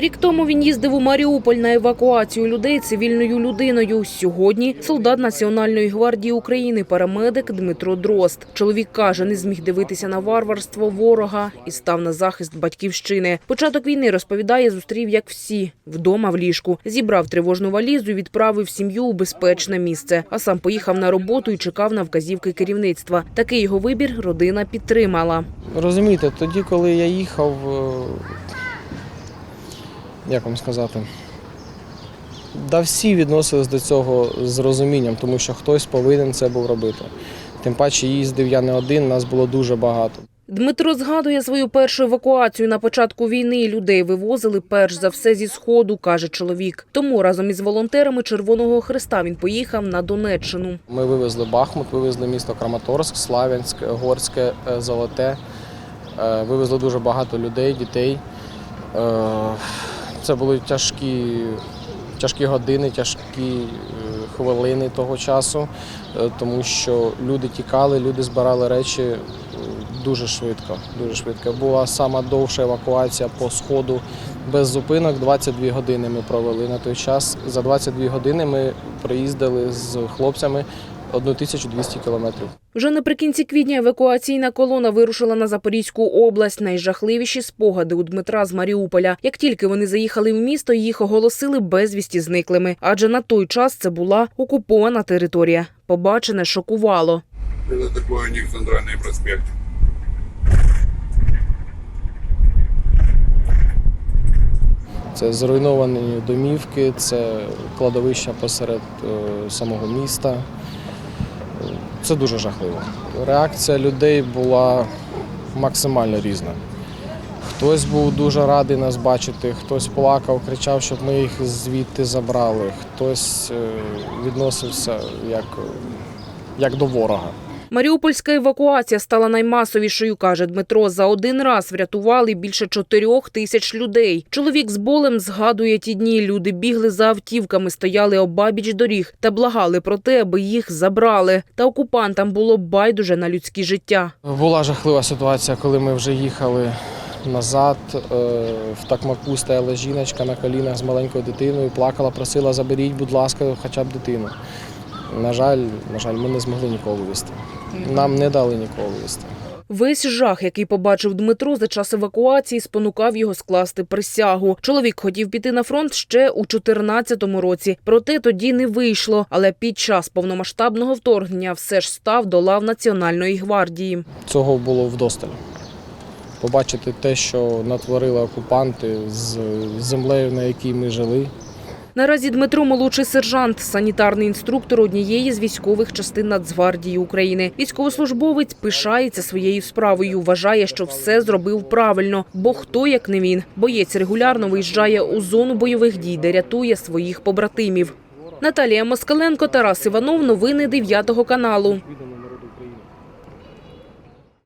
Рік тому він їздив у Маріуполь на евакуацію людей цивільною людиною. Сьогодні солдат Національної гвардії України, парамедик Дмитро Дрозд. Чоловік каже, не зміг дивитися на варварство ворога і став на захист батьківщини. Початок війни розповідає, зустрів як всі вдома в ліжку. Зібрав тривожну валізу, відправив сім'ю у безпечне місце. А сам поїхав на роботу і чекав на вказівки керівництва. Такий його вибір родина підтримала. Розумієте, тоді, коли я їхав, е, як вам сказати, да всі відносились до цього з розумінням, тому що хтось повинен це був робити. Тим паче їздив я не один, нас було дуже багато. Дмитро згадує свою першу евакуацію на початку війни. Людей вивозили перш за все зі сходу, каже чоловік. Тому разом із волонтерами Червоного Христа він поїхав на Донеччину. Ми вивезли Бахмут, вивезли місто Краматорськ, Славянськ, Горське, е, Золоте. Е, Вивезли дуже багато людей, дітей. Це були тяжкі, тяжкі години, тяжкі е, хвилини того часу, е, тому що люди тікали, люди збирали речі е, дуже швидко. Дуже швидко. Була сама довша евакуація по сходу без зупинок. 22 години ми провели на той час. За 22 години ми приїздили з хлопцями 1200 кілометрів. Вже наприкінці квітня евакуаційна колона вирушила на Запорізьку область. Найжахливіші спогади у Дмитра з Маріуполя. Як тільки вони заїхали в місто, їх оголосили безвісті зниклими. Адже на той час це була окупована територія. Побачене шокувало. Это такой у них центральный проспект. Це зруйновані домівки, це кладовища посеред е, самого міста. Це дуже жахливо. Реакція людей була максимально різна. Хтось був дуже радий нас бачити, хтось плакав, кричав, щоб ми їх звідти забрали, хтось е, відносився як, як до ворога. Маріупольська евакуація стала наймасовішою, каже Дмитро. За один раз врятували більше чотирьох тисяч людей. Чоловік з болем згадує ті дні. Люди бігли за автівками, стояли обабіч доріг та благали про те, аби їх забрали. Та окупантам було байдуже на людські життя. Була жахлива ситуація, коли ми вже їхали назад. е, В такмаку стояла жіночка на колінах з маленькою дитиною, плакала, просила, заберіть, будь ласка, хоча б дитину. На жаль, на жаль, ми не змогли нікого вивезти. Нам не дали нікого вивезти. Весь жах, який побачив Дмитро за час евакуації, спонукав його скласти присягу. Чоловік хотів піти на фронт ще у 14-му році. Проте тоді не вийшло. Але під час повномасштабного вторгнення все ж став до лав Національної гвардії. Цього було вдосталь. Побачити те, що натворили окупанти з землею, на якій ми жили. Наразі Дмитро молодший сержант, санітарний інструктор однієї з військових частин Нацгвардії України. Військовослужбовець пишається своєю справою. Вважає, що все зробив правильно. Бо хто як не він, боєць регулярно виїжджає у зону бойових дій, де рятує своїх побратимів. Наталія Москаленко, Тарас Іванов. Новини 9 каналу.